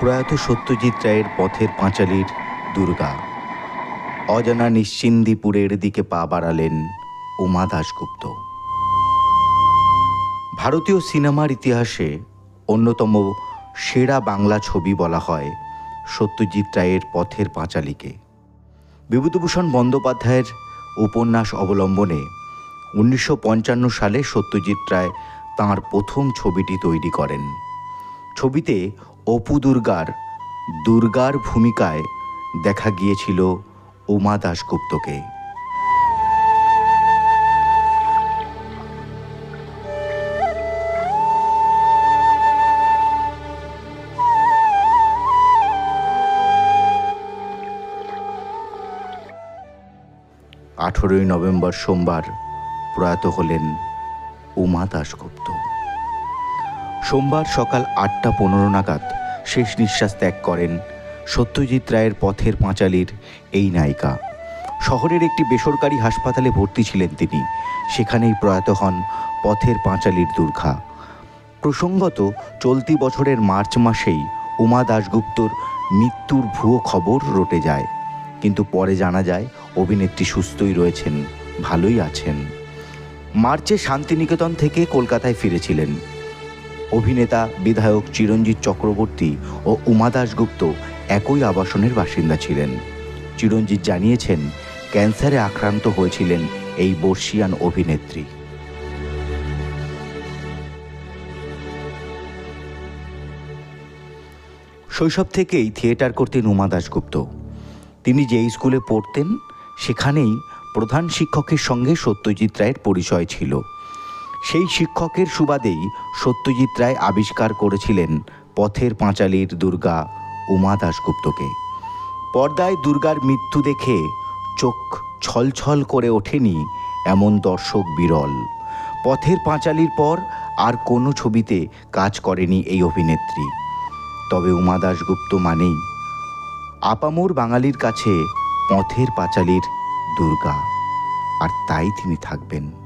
প্রয়াত সত্যজিৎ রায়ের পথের পাঁচালীর দুর্গা। অজানা নিশ্চিন্দিপুরের দিকে পা বাড়ালেন উমা দাশগুপ্ত। ভারতীয় সিনেমার ইতিহাসে অন্যতম সেরা বাংলা ছবি বলা হয় সত্যজিৎ রায়ের পথের পাঁচালীকে। বিভূতিভূষণ বন্দ্যোপাধ্যায়ের উপন্যাস অবলম্বনে উনিশশো পঞ্চান্ন সালে সত্যজিৎ রায় তাঁর প্রথম ছবিটি তৈরি করেন। ছবিতে অপু দুর্গার দুর্গার ভূমিকায় দেখা গিয়েছিল উমা দাশগুপ্তকে। আঠেরোই নভেম্বর সোমবার প্রয়াত হলেন উমা দাশগুপ্ত। সোমবার সকাল আটটা পনেরো নাগাদ শেষ নিঃশ্বাস ত্যাগ করেন সত্যজিৎ রায়ের পথের পাঁচালীর এই নায়িকা। শহরের একটি বেসরকারি হাসপাতালে ভর্তি ছিলেন তিনি। সেখানেই প্রয়াত হন পথের পাঁচালীর দুর্গা প্রসঙ্গত, চলতি বছরের মার্চ মাসেই উমা দাশগুপ্তর মৃত্যুর ভুয়ো খবর রটে যায়। কিন্তু পরে জানা যায়, অভিনেত্রী সুস্থই রয়েছেন, ভালোই আছেন। মার্চে শান্তিনিকেতন থেকে কলকাতায় ফিরেছিলেন। অভিনেতা, বিধায়ক চিরঞ্জিত চক্রবর্তী ও উমা দাশগুপ্ত একই আবাসনের বাসিন্দা ছিলেন। চিরঞ্জিত জানিয়েছেন, ক্যান্সারে আক্রান্ত হয়েছিলেন এই বর্ষিয়ান অভিনেত্রী। শৈশব থেকেই থিয়েটার করতেন উমা দাশগুপ্ত। তিনি যে স্কুলে পড়তেন, সেখানেই প্রধান শিক্ষকের সঙ্গে সত্যজিৎ রায়ের পরিচয় ছিল। সেই শিক্ষকের সুবাদেই সত্যজিৎ রায় আবিষ্কার করেছিলেন পথের পাঁচালীর দুর্গা উমা দাশগুপ্তকে। পর্দায় দুর্গার মৃত্যু দেখে চোখ ছলছল করে ওঠেনি এমন দর্শক বিরল। পথের পাঁচালীর পর আর কোনো ছবিতে কাজ করেনি এই অভিনেত্রী। তবে উমা দাশগুপ্ত মানেই আপামোর বাঙালির কাছে পথের পাঁচালীর দুর্গা। আর তাই তিনি থাকবেন।